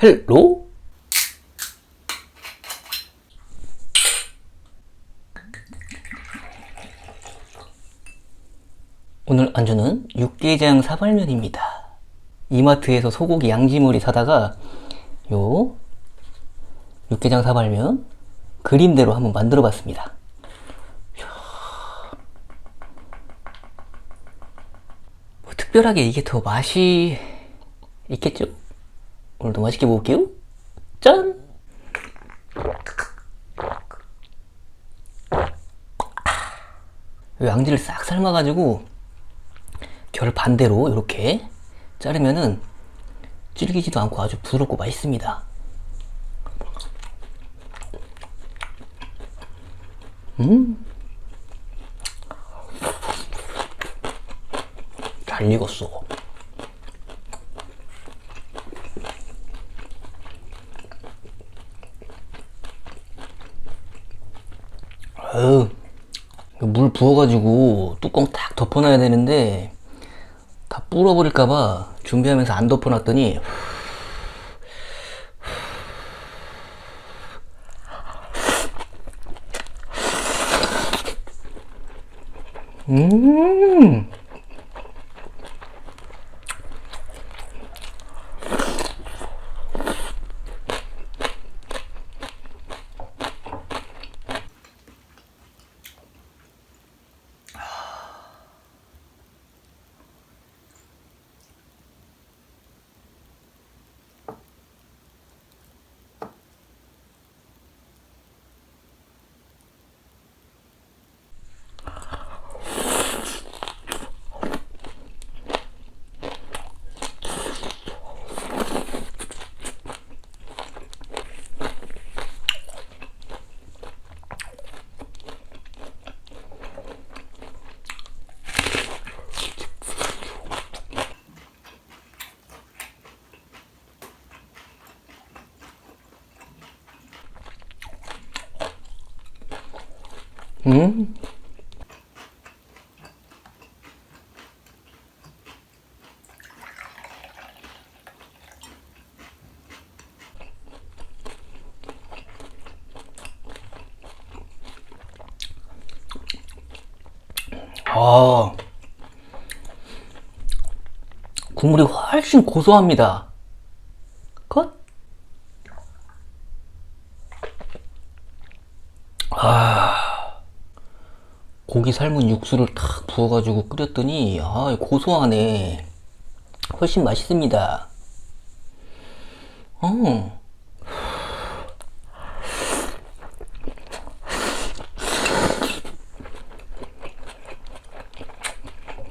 헬로? 오늘 안주는 육개장 사발면입니다. 이마트에서 소고기 양지머리 사다가 요 육개장 사발면 그림대로 한번 만들어 봤습니다. 뭐 특별하게 이게 더 맛이 있겠죠? 오늘도 맛있게 먹을게요. 짠! 양지를 싹 삶아가지고 결 반대로 이렇게 자르면은 질기지도 않고 아주 부드럽고 맛있습니다. 음, 잘 익었어. 아유, 물 부어가지고 뚜껑 딱 덮어놔야 되는데 다 불어버릴까봐 준비하면서 안 덮어놨더니 음 음. 아, 국물이 훨씬 고소합니다. 컷? 고기 삶은 육수를 탁 부어가지고 끓였더니 아 고소하네 훨씬 맛있습니다 어.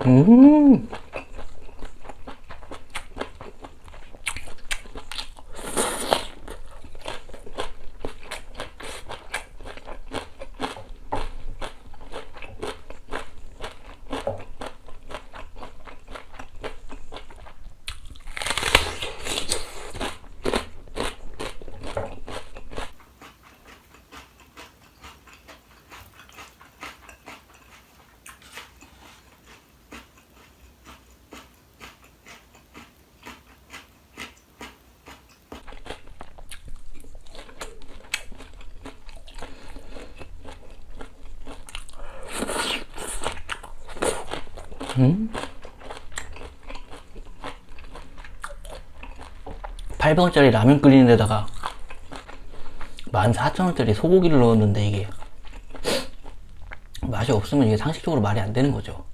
음. 음? 800원짜리 라면 끓이는 데다가 14,000원짜리 소고기를 넣었는데 이게 맛이 없으면 이게 상식적으로 말이 안 되는 거죠.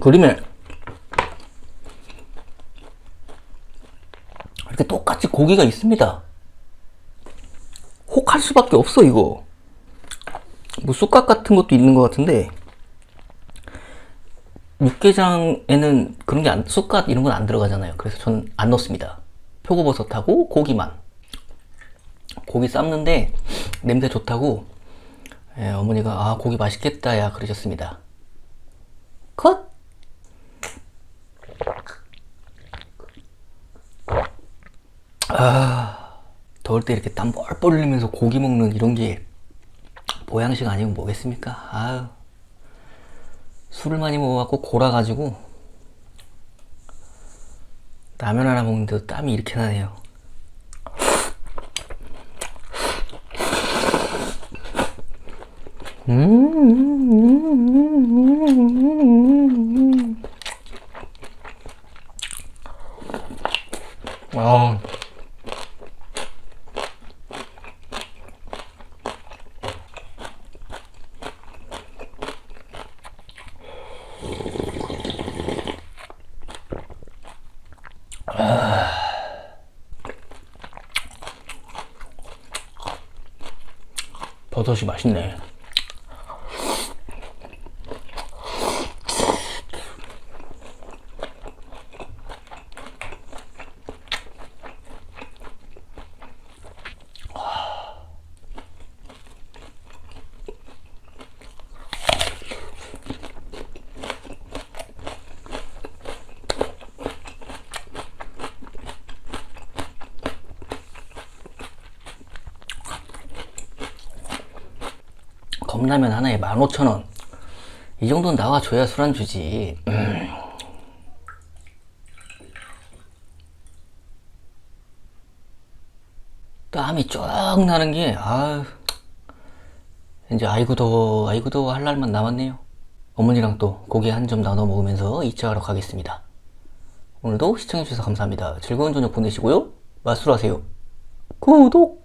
그림에 이렇게 똑같이 고기가 있습니다. 혹할 수밖에 없어 이거. 뭐 쑥갓 같은 것도 있는 것 같은데 육개장에는 그런 게 안, 쑥갓 이런 건 안 들어가잖아요. 그래서 저는 안 넣습니다. 표고버섯하고 고기만. 고기 삶는데 냄새 좋다고 예, 어머니가 아 고기 맛있겠다 야 그러셨습니다. 컷. 아 더울 때 이렇게 땀 뻘뻘 흘리면서 고기 먹는 이런 게 보양식 아니면 뭐겠습니까? 아유. 술을 많이 먹어갖고 골아가지고 라면 하나 먹는데도 땀이 이렇게 나네요. 음. 아. 버섯이 맛있네. 컵라면 하나에 15,000원. 이 정도는 나와줘야 술안주지. 음. 땀이 쫙 나는 게, 아 이제 아이고 더워, 아이고 더워 할 날만 남았네요. 어머니랑 또 고기 한 점 나눠 먹으면서 2차 하러 가겠습니다. 오늘도 시청해주셔서 감사합니다. 즐거운 저녁 보내시고요. 맛술하세요. 구독!